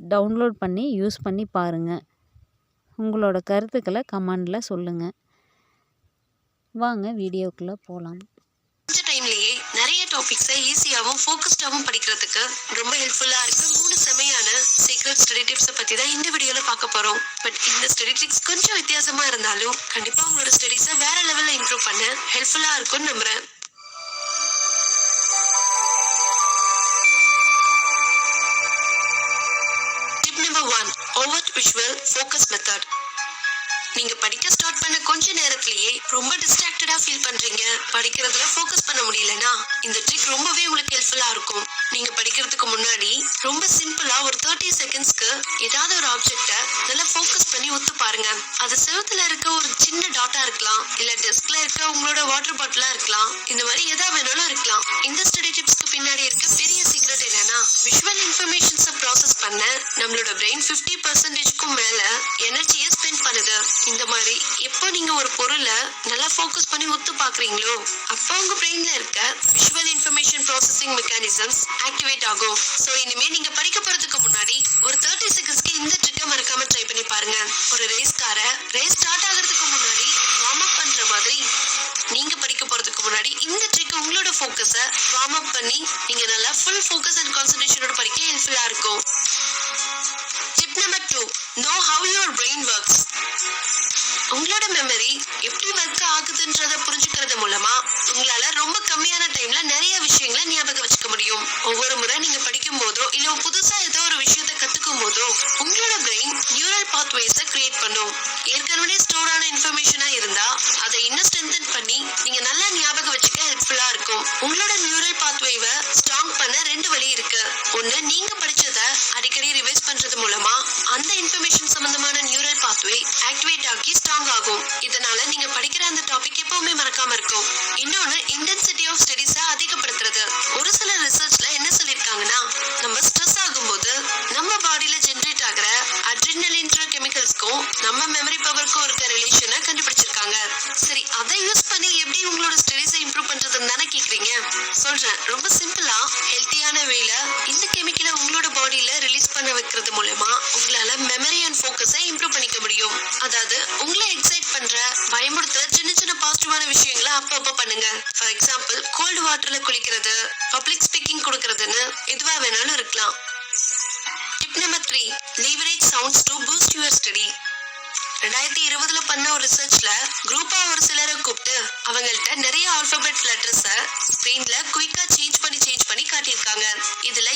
Download பண்ணி use பண்ணி பாருங்கள் உங்களோட கருத்துக்களை கமெண்டில் சொல்லுங்கள் வாங்க வீடியோக்குள்ளே போகலாம் கொஞ்ச நிறைய டாபிக்ஸை ஈஸியாகவும் ஃபோக்கஸ்டாகவும் படிக்கிறதுக்கு ரொம்ப ஹெல்ப்ஃபுல்லாக இருக்கு. மூணு செமையான சீக்ரெட் ஸ்டடி டிப்ஸை பற்றி தான் இந்த வீடியோவில் பார்க்க போகிறோம் பட் இந்த ஸ்டடி டிப்ஸ் கொஞ்சம் வித்தியாசமாக இருந்தாலும் கண்டிப்பாக உங்களோட ஸ்டடீஸை வேற லெவலில் இம்ப்ரூவ் பண்ண ஹெல்ப்ஃபுல்லாக இருக்கும்னு நம்புறேன். Number one over visual focus method நீங்க படிக்க ஸ்டார்ட் பண்ண கொஞ்ச நேரத்திலேயே ரொம்ப டிஸ்ட்ராக்டடா ஃபீல் பண்றீங்க. படிக்கிறதுல ஃபோக்கஸ் பண்ண முடியலனா இந்த ட்ரிக் ரொம்பவே உங்களுக்கு ஹெல்ப்ஃபுல்லா இருக்கும். நீங்க படிக்கிறதுக்கு முன்னாடி ரொம்ப சிம்பிளா ஒரு தேர்ட்டி செகண்ட்ஸ்க்கு ஏதாவது ஒரு ஆப்ஜெக்ட நல்லா ஃபோக்கஸ் பண்ணி ஒத்து பாருங்க. அது செவத்துல இருக்க ஒரு சின்ன டாட்டா இருக்கலாம். இல்ல டெஸ்க்ல இருக்க உங்களோட வாட்டர் பாட்டிலா இருக்கலாம். இந்த மாதிரி எதா வேணாலும் இருக்கலாம். இந்த ஸ்டடி டிப்ஸ்க்கு பின்னாடி இருக்க பெரிய சீக்ரெட் என்னன்னா விஷுவல் இன்ஃபர்மேஷன்ஸை ப்ராசஸ் நம்மளோட பிரெயின் 50% பர்சன்டேஜ்க்கும் மேல எனர்ஜியை ஸ்பெண்ட் பண்ணுது. இந்த மாதிரி எப்போ நீங்க ஒரு பொருளை நல்லா ஃபோக்கஸ் பண்ணி ஒத்து பாக்குறீங்களோ அப்போ உங்க பிரெயின்ல இருக்க visual information processing mechanisms activate ஆகும். ஸோ இனிமே நீங்க படிக்க போறதுக்கு முன்னாடி ஒரு தேர்ட்டி செகண்ட்ஸ்க்கு இந்த ட்ரிக்கை மறக்காம ட்ரை பண்ணி பாருங்க. ஒரு ரேஸ் காரை ரேஸ் ஸ்டார்ட் ஆகிறதுக்கு முன்னாடி வார்ம் அப் பண்ற மாதிரி நீங்க படிக்க போறதுக்கு முன்னாடி இந்த ட்ரிக் உங்களோட ஃபோக்கஸை வார்ம் அப் பண்ணி நீங்க நல்லா ஃபுல் ஃபோக்கஸ் அண்ட் கான்சன்ட்ரேஷனோட படிக்க ஹெல்ப்ஃபுல்லா இருக்கும். Know how your brain works உங்களோட மெமரி எப்படி ஒர்க் ஆகுதுன்றத புரிஞ்சுக்கிறது மூலமா உங்களால ரொம்ப கம்மியான டைம்ல நிறைய விஷயங்களை ஞாபகம் வச்சுக்க முடியும். ஒவ்வொரு முறை நீங்க படிக்கும் போதோ இல்ல புதுசா ஏதோ ஒரு இதனால நீங்க படிக்கிற அந்த டாபிக் எப்பவுமே மறக்காம இருக்கும். இன்னொன்னு இன்டென்சிட்டி ஆஃப் ஸ்டடீஸை அதிகப்படுத்துறது. ஒரு சில ரிசர்ச்ல என்ன சொல்லிருக்காங்கன்னா நம்ம ஸ்ட்ரெஸ் ஆகும்போது நம்ம பாடியில ஜென்ரேட் ஆகிற அட்ரினலின்ற கெமிக்கல்ஸ்க்கும் நம்ம மெமரி பவருக்கும் இருக்க ரிலேஷனை கண்டுபிடிச்சிருக்காங்க. சரி அதை யூஸ் பண்ணி எப்படி உங்களோட ஸ்டடிஸை இம்ப்ரூவ் பண்றதுன்னு தானே கேக்குறீங்க? சொல்றேன். ரொம்ப சிம்பிளா ஹெல்த்தியான வேல இந்த பப்ளிக் ஸ்பீக்கிங் கொடுக்கறதுன்னு எதுவா வேணாலும் இருக்கலாம். Tip number three leverage sounds to boost your study ரெண்டாயிரத்தி இருபதுல பண்ண ஒரு ரிசர்ச்ல குரூப்பா ஒரு சிலரை கூப்பிட்டு அவங்கள்ட்ட நிறைய ஆல்பபெட் லெட்டர்ஸ ஸ்கிரீன்ல குயிக்கா சேஞ்ச் பண்ணி சேஞ்ச் பண்ணி காட்டியிருக்காங்க. இதுல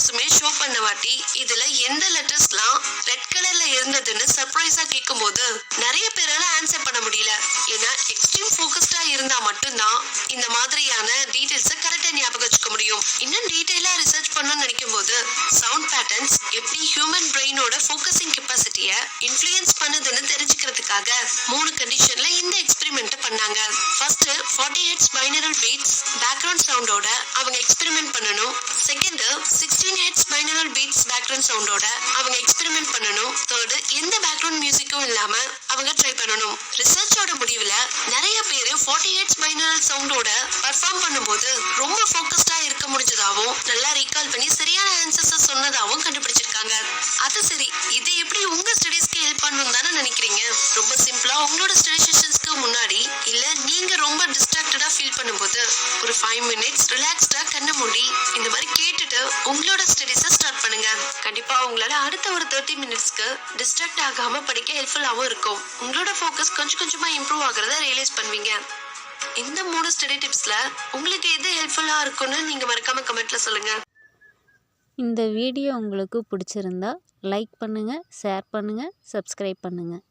லெட்டர்ஸுமே ஷோ பண்ண வாட்டி இதுல எந்த லெட்டர்ஸ்லாம் ரெட் கலர்ல இருந்ததுன்னு சர்ப்ரைஸா கேட்கும் போது நிறைய பேரால ஆன்சர் பண்ண முடியல. ஏன்னா எக்ஸ்ட்ரீம் போக்கஸ்டா இருந்தா மட்டும்தான் இந்த மாதிரியான டீடைல்ஸை கரெக்டா ஞாபகம் வச்சுக்க முடியும். இன்னும் டீடைலா ரிசர்ச் பண்ணணும்னு நினைக்கும் போது சவுண்ட் பேட்டர்ன்ஸ் எப்படி ஹியூமன் பிரெயினோட ஃபோக்கஸிங் கெப்பாசிட்டியை இன்ஃப்ளூயன்ஸ் பண்ணுதுன்னு தெரிஞ்சுக்கிறதுக்காக மூணு கண்டிஷன்ல இந்த எக்ஸ்பெரிமெண்ட் பண்ணாங்க. First forty hertz binaural beats background சவுண்டோட அவங்க எக்ஸ்பெரிமெண்ட் பண்ணணும். செகண்ட் பேக்ரவுண்ட் சவுண்டோட அவங்க எக்ஸ்பெரிமெண்ட் பண்ணணும். தேர்டு எந்த பேக்ரவுண்ட் மியூசிக்கும் இல்லாம அவங்க ட்ரை பண்ணணும். ரிசர்ச்சோட முடிவுல நிறைய பேர் ஃபார்ட்டி ஹெட்ஸ் பைனரல் சவுண்டோட பர்ஃபார்ம் பண்ணும்போது ரொம்ப ஃபோக்கஸ்டா இருக்க முடிஞ்சதாவும் நல்லா ரீகால் பண்ணி சரியான ஆன்சர்ஸ் சொன்னதாகவும் கண்டுபிடிச்சிருக்காங்க. அது சரி இது எப்படி உங்க ஸ்டடீஸ்க்கு ஹெல்ப் பண்ணணும் தானே நினைக்கிறீங்க? ரொம்ப சிம்பிளா உங்களோட ஸ்டடி கண்டிப்பாக உங்களால் அடுத்த ஒரு தேர்ட்டி மினிட்ஸ்க்கு டிஸ்ட்ராக்ட் ஆகாமல் படிக்க ஹெல்ப்ஃபுல்லாகவும் இருக்கும். உங்களோட ஃபோக்கஸ் கொஞ்சம் கொஞ்சமாக இம்ப்ரூவ் ஆகிறத ரியலைஸ் பண்ணுவீங்க. இந்த மூணு ஸ்டடி டிப்ஸில் உங்களுக்கு எது ஹெல்ப்ஃபுல்லாக இருக்கும்னு நீங்கள் மறக்காமல் கமெண்ட்டில் சொல்லுங்கள் இந்த வீடியோ உங்களுக்கு பிடிச்சிருந்தா லைக் பண்ணுங்கள் ஷேர் பண்ணுங்கள் சப்ஸ்கிரைப் பண்ணுங்கள்